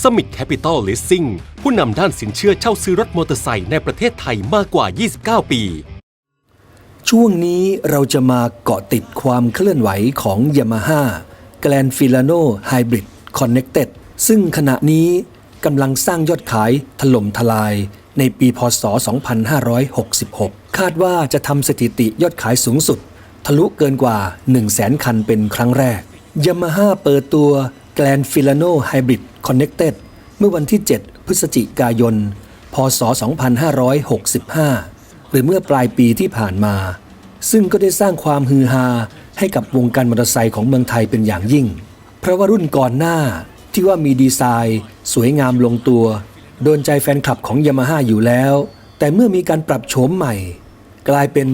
s u m i t Capital Leasing ผู้นำด้านสินเชื่อเช่าซื้อรถมอเตอร์ไซค์ในประเทศไทยมากกว่า 29 ปี ช่วงนี้เราจะมาเกาะติดความเคลื่อนไหวของ Yamaha Grand Filano Hybrid Connected ซึ่งขณะนี้กำลังสร้างยอดขายถล่มทลายในปีพศ 2566 คาดว่าจะทำสถิติยอดขายสูงสุด ทะลุเกินกว่า 100,000 คันเป็นครั้งแรก Yamaha เปิดตัว Grand Filano Hybrid Connected เมื่อวันที่ 7 พฤศจิกายน พศ 2565 หรือเมื่อปลายปีที่ผ่านมา ซึ่งก็ได้สร้างความฮือฮาให้กับวงการมอเตอร์ไซค์ของเมืองไทยเป็นอย่างยิ่ง เพราะว่ารุ่นก่อนหน้าที่ว่ามีดีไซน์ สวยงามลงตัว โดนใจแฟนคลับของยามาฮ่าอยู่แล้ว แต่เมื่อมีการปรับโฉมใหม่ กลายเป็น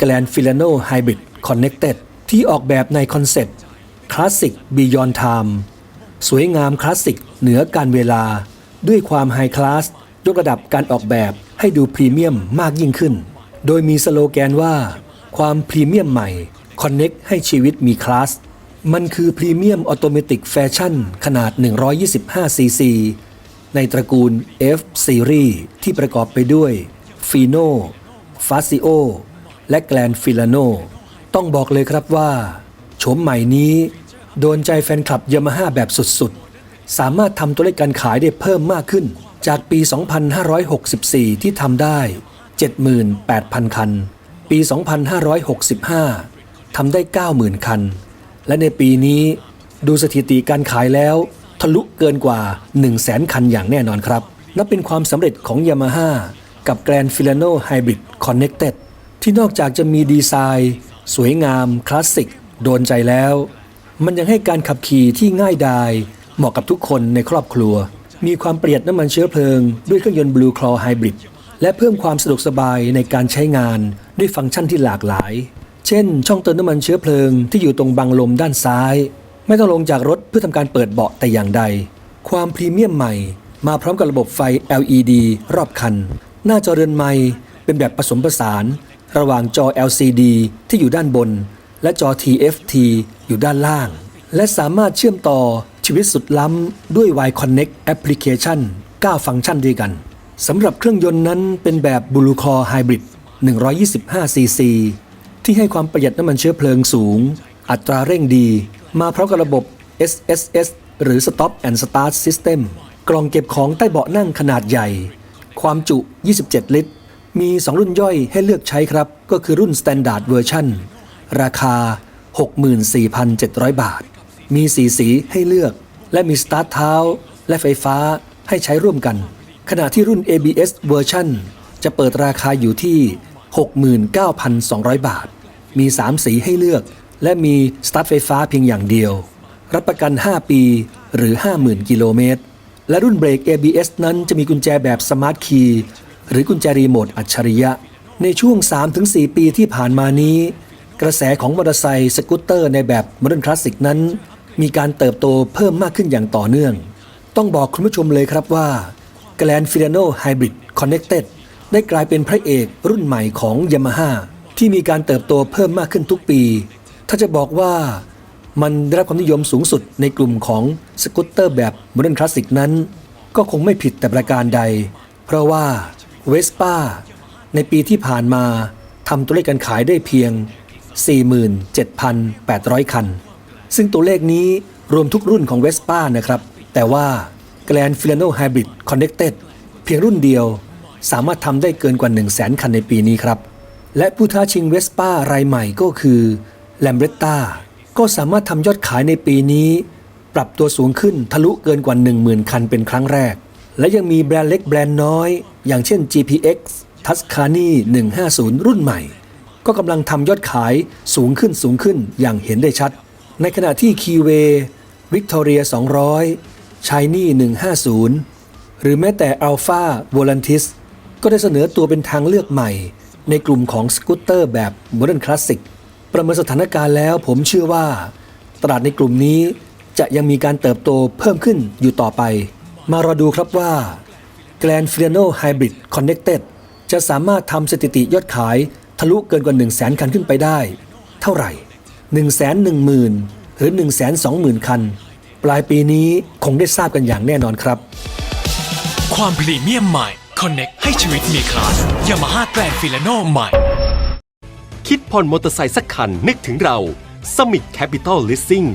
Grand Filano Hybrid Connected ที่ออกแบบในคอนเซ็ปต์ Classic Beyond Time ส สวยงามคลาสสิกเหนือการเวลา ด้วยความไฮคลาสยกระดับการออกแบบให้ดูพรีเมียมมากยิ่งขึ้น โดยมีสโลแกนว่า ความพรีเมียมใหม่ Connect ให้ชีวิตมีคลาส มันคือพรีเมียมออโตเมติกแฟชั่นขนาด 125 ซีซี ในตระกูล F Series ที่ประกอบไปด้วย Fino f a s i o และ Grand Filano ต้องบอกเลยครับว่าโฉมใหม่นี้ โดนใจแฟนคลับยามาฮ่าแบบสุดๆ สามารถทำตัวเลขการขายได้เพิ่มมากขึ้น จากปี 2564 ที่ทำได้ 78,000 คัน ปี 2565 ทำได้ 90,000 คัน และในปีนี้ดูสถิติการขายแล้วทะลุเกินกว่า 100,000 คันอย่างแน่นอนครับ นับเป็นความสำเร็จของ Yamaha กับ Grand Filano Hybrid Connected ที่นอกจากจะมีดีไซน์ สวยงาม คลาสสิก โดนใจแล้ว มันยังให้การขับขี่ที่ง่ายดาย เหมาะกับทุกคนในครอบครัว มีความประหยัดน้ำมันเชื้อเพลิง ด้วยเครื่องยนต์ Blue Claw Hybrid และเพิ่มความสะดวกสบายในการใช้งานด้วยฟังก์ชันที่หลากหลาย เช่น ช่องเติมน้ำมันเชื้อเพลิงที่อยู่ตรงบังลมด้านซ้าย ไม่ต้องลงจากรถเพื่อทำการเปิดเบาะแต่อย่างใด ความพรีเมียมใหม่ มาพร้อมกับระบบไฟ LED รอบคัน หน้าจอเรือนไม้เป็นแบบผสมผสาน ระหว่างจอ LCD ที่อยู่ด้านบน และจอ TFT อยู่ด้านล่าง และสามารถเชื่อมต่อชีวิตสุดล้ำด้วย Y Connect Application 9ฟังก์ชันด้วยกันสำหรับเครื่องยนต์นั้นเป็นแบบ Blue Core Hybrid 125cc ที่ให้ความประหยัดน้ำมันเชื้อเพลิงสูง อัตราเร่งดี มาพร้อมกับระบบ SSS หรือ Stop and Start System กล่องเก็บของใต้เบาะนั่งขนาดใหญ่ ความจุ 27 ลิตร มี 2 รุ่นย่อยให้เลือกใช้ครับ ก็คือรุ่น Standard Version ราคา 64,700 บาท มีสีสีให้เลือก และมีสตาร์ทเท้า และไฟฟ้าให้ใช้ร่วมกัน ขณะที่รุ่น ABS Version จะเปิดราคาอยู่ที่ 69,200 บาท มี 3 สีให้เลือก และมีสตาร์ทไฟฟ้าเพียงอย่างเดียว รับประกัน 5 ปีหรือ 50,000 กิโลเมตร และรุ่นเบรก ABS นั้นจะมีกุญแจแบบสมาร์ทคีย์หรือกุญแจรีโมทอัจฉริยะ ในช่วง 3-4 ปีที่ผ่านมานี้ กระแสของมอเตอร์ไซค์สกูตเตอร์ในแบบโมเดิร์นคลาสสิกนั้น มีการเติบโตเพิ่มมากขึ้นอย่างต่อเนื่อง ต้องบอกคุณผู้ชมเลยครับว่า Grand Filano Hybrid Connected ได้กลายเป็นพระเอกรุ่นใหม่ของ Yamaha ที่มีการเติบโตเพิ่มมากขึ้นทุกปี ถ้าจะบอกว่ามันได้รับความนิยมสูงสุดในกลุ่มของสกูตเตอร์แบบโมเดิร์นคลาสสิกนั้น ก็คงไม่ผิดแต่ประการใด เพราะว่าเวสป้าในปีที่ผ่านมาทำตัวเลขการขายได้เพียง 47,800 คัน ซึ่งตัวเลขนี้รวมทุกรุ่นของเวสป้านะครับ แต่ว่า Grand Filano Hybrid Connected เพียงรุ่นเดียวสามารถทำได้เกินกว่า 1 0 0 0 0 0 คันในปีนี้ครับ และผู้ท้าชิงเวสป้ารายใหม่ก็คือ l a m b r e t t a ก็สามารถทำยอดขายในปีนี้ ปรับตัวสูงขึ้นทะลุเกินกว่า 10,000 คันเป็นครั้งแรก และยังมีแบรนด์เล็กแบรนด์น้อย อย่างเช่น GPX Tuscany 150 รุ่นใหม่ ก็กำลังทำยอดขายสูงขึ้นสูงขึ้นอย่างเห็นได้ชัด ในขณะที่ Keyway Victoria 200 Shiny 150 หรือแม้แต่ Alpha Volantis ก็ได้เสนอตัวเป็นทางเลือกใหม่ ในกลุ่มของสกูตเตอร์แบบ Modern Classic ประเมินสถานการณ์แล้วผมเชื่อว่า ตลาดในกลุ่มนี้จะยังมีการเติบโตเพิ่มขึ้นอยู่ต่อไป มารอดูครับว่า Grand Filano Hybrid Connected จะสามารถทำสถิติยอดขาย ทะลุเกินกว่า 1 0 0 0 0แคันขึ้นไปได้ เท่าไหร่ 1 1 0 0 0 0 หรือ 1 2 0 0 0 0 คัน ปลายปีนี้คงได้ทราบกันอย่างแน่นอนครับ ความพรีเมียมใหม่ Connect ให้ชีวิตมีคลาส Yamaha Grand Filano ใหม่ คิดผ่อนมอเตอร์ไซค์สักคันนึกถึงเรา Summit Capital Leasing